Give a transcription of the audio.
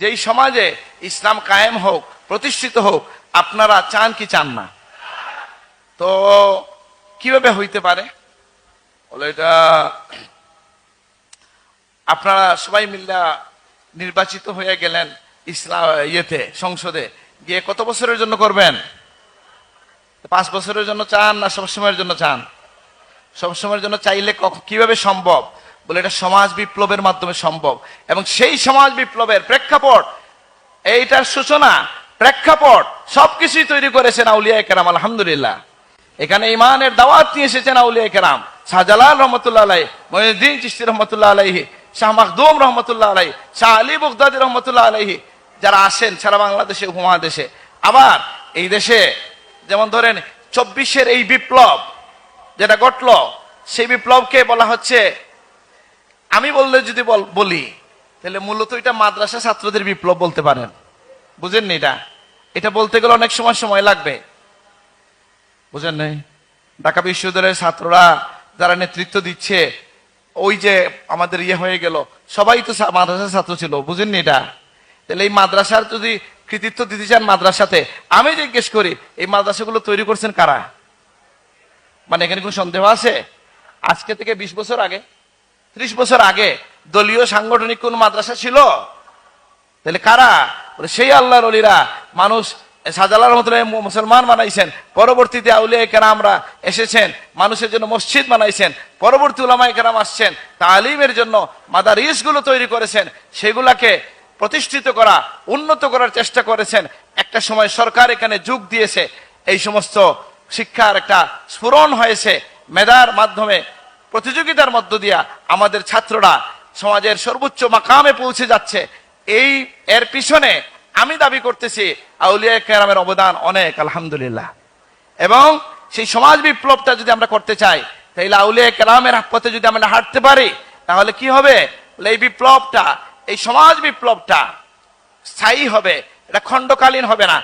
যেই সমাজে ইসলাম কায়েম হোক, প্রতিষ্ঠিত হোক, আপনারা চান কি চান না? তো কীভাবে হইতে পারে? বলে এটা আপনারা সবাই মিল্লা নির্বাচিত হয়ে গেলেন ইসলাম, ইয়েতে, সংসদে। গিয়ে কত বছরের জন্য করবেন? পাঁচ বছরের জন্য চান না সবসময়ের জন্য চান? সবসময়ের জন্য চাইলে কীভাবে সম্ভব? বলে এটা সমাজ বিপ্লবের মাধ্যমে সম্ভব। এবং সেই সমাজ বিপ্লবের প্রেক্ষাপট, এইটার সূচনা, প্রেক্ষাপট, সবকিছুই তৈরি করেছেন আউলিয়া কেরাম, আলহামদুলিল্লাহ। এখানে ইমানের দাওয়াত নিয়ে এসেছেন আউলিয়া কেরাম। শাহজালাল রহমতুল্লাহ আলাই মহিউদ্দিন চিস্তি রহমতুল্লাহ আলাইহি, শাহ মাখদুম রহমতুল্লাহ আলাই শাহ আলী বুগদাদি রহমতুল্লাহ আলাইহি যারা আসেন সারা বাংলাদেশে, উপমহাদেশে। আবার এই দেশে, যেমন ধরেন চব্বিশের এই বিপ্লব, যেটা ঘটলো, সেই বিপ্লবকে বলা হচ্ছে আমি বললে যদি বল- তাহলে মূলত এটা মাদ্রাসা ছাত্রদের বিপ্লব বলতে পারেন। বুঝেননি এটা? এটা বলতে গেলে অনেক সময় সময় লাগবে। বুঝেন নাই ঢাকা বিশ্ববিদ্যালয়ের ছাত্ররা যারা নেতৃত্ব দিচ্ছে, ওই যে আমাদের ইয়ে হয়ে গেল, সবাই তো মাদ্রাসার ছাত্র ছিল, বুঝেননি এটা? তাহলে এই মাদ্রাসার যদি কৃতিত্ব দিতে চান মাদ্রাসাতে, আমি জিজ্ঞেস করি, এই মাদ্রাসাগুলো তৈরি করছেন কারা? মানে এখানে কোনো সন্দেহ আছে? আজকে থেকে বিশ বছর আগে ত্রিশ বছর আগে দলীয় সাংগঠনিক কোন মাদ্রাসা ছিল? তাহলে কারা? সেই আল্লাহর অলিরা মানুষ সাজালার মতো মুসলমান বানাইছেন। পরবর্তীতে আউলিয়া কেরামরা এসেছেন, মানুষের জন্য মসজিদ বানাইছেন। পরবর্তী উলামায় কেরাম আসছেন, তালিমের জন্য মাদারিসগুলো তৈরি করেছেন। সেগুলাকে প্রতিষ্ঠিত করা, উন্নত করার চেষ্টা করেছেন। একটা সময় সরকার এখানে যোগ দিয়েছে। এই সমস্ত শিক্ষার একটা স্ফুরণ হয়েছে। মেধার মাধ্যমে প্রতিযোগিতার মধ্য দিয়া আমাদের ছাত্ররা সমাজের সর্বোচ্চ মাকামে পৌঁছে যাচ্ছে। এই, এর পিছনে আমি দাবি করতেছি, আউলিয়া কেরামের অবদান অনেক, আলহামদুলিল্লাহ। এবং সেই সমাজ বিপ্লবটা যদি আমরা করতে চাই তাহলে আউলিয়া কেরামের পথে যদি আমরা হাঁটতে পারি, তাহলে কি হবে? এই বিপ্লবটা, এই সমাজ বিপ্লবটা স্থায়ী হবে, এটা খণ্ডকালীন হবে না।